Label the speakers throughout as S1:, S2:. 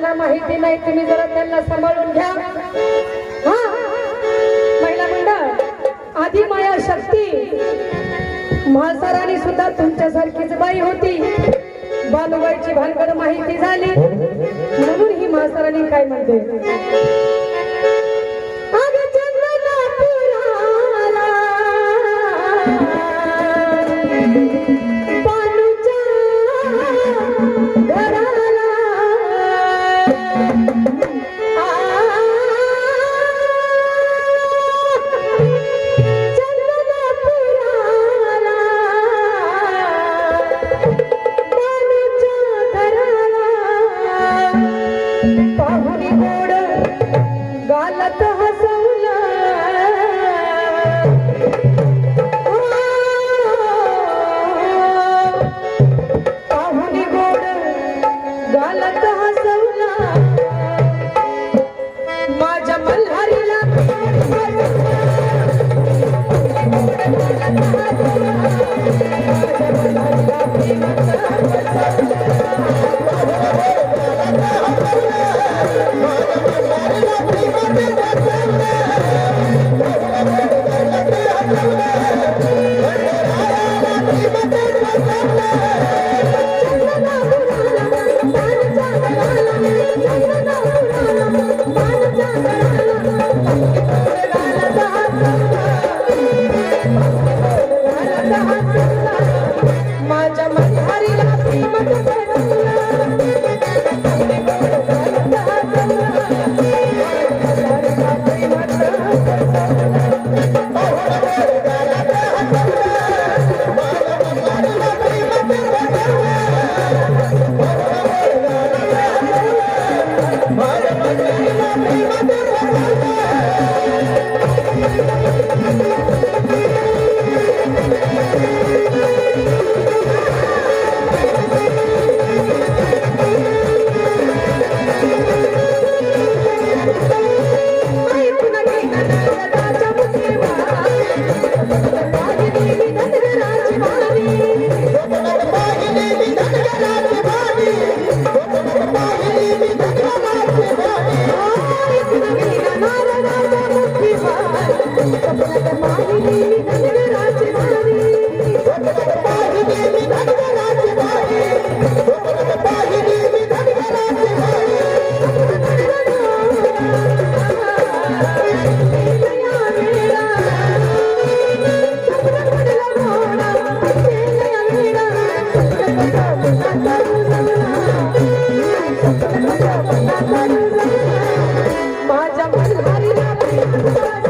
S1: त्यांना माहिती नाही तुम्ही जरा त्यांना सांभाळून घ्या. हा. महिला मंडळ आधी माया शक्ती. म्हासाराणी सुद्धा तुमच्यासारखीच बाई होती. बालुबाईची भानगड माहिती झाली. म्हणून ही म्हासाराणी काय म्हणते? माझ्या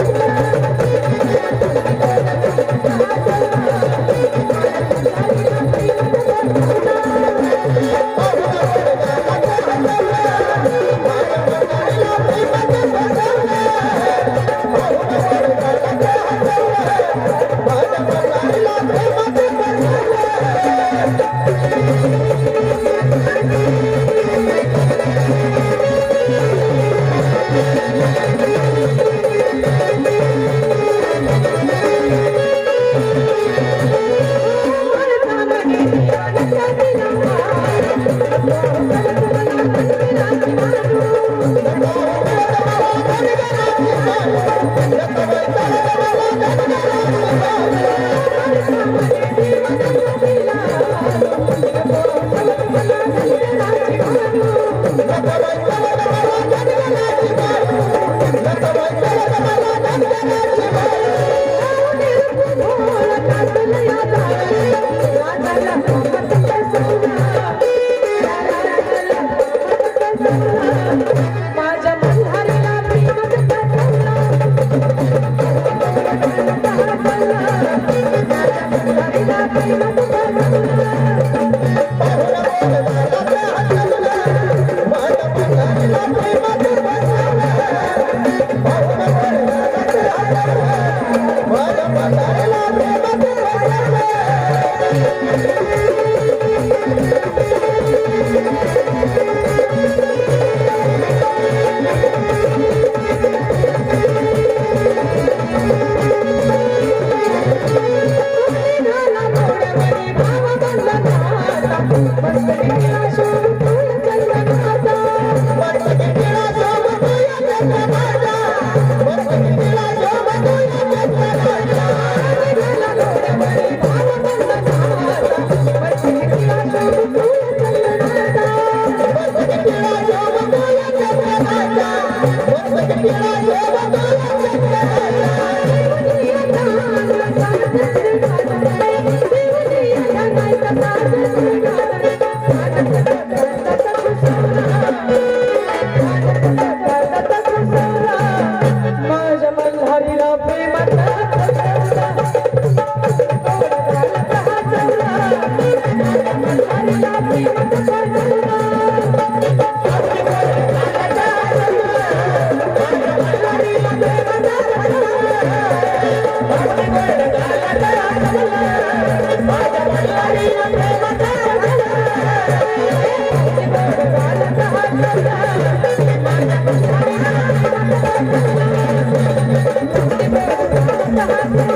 S1: Thank you. Yeah, yeah. Thank you.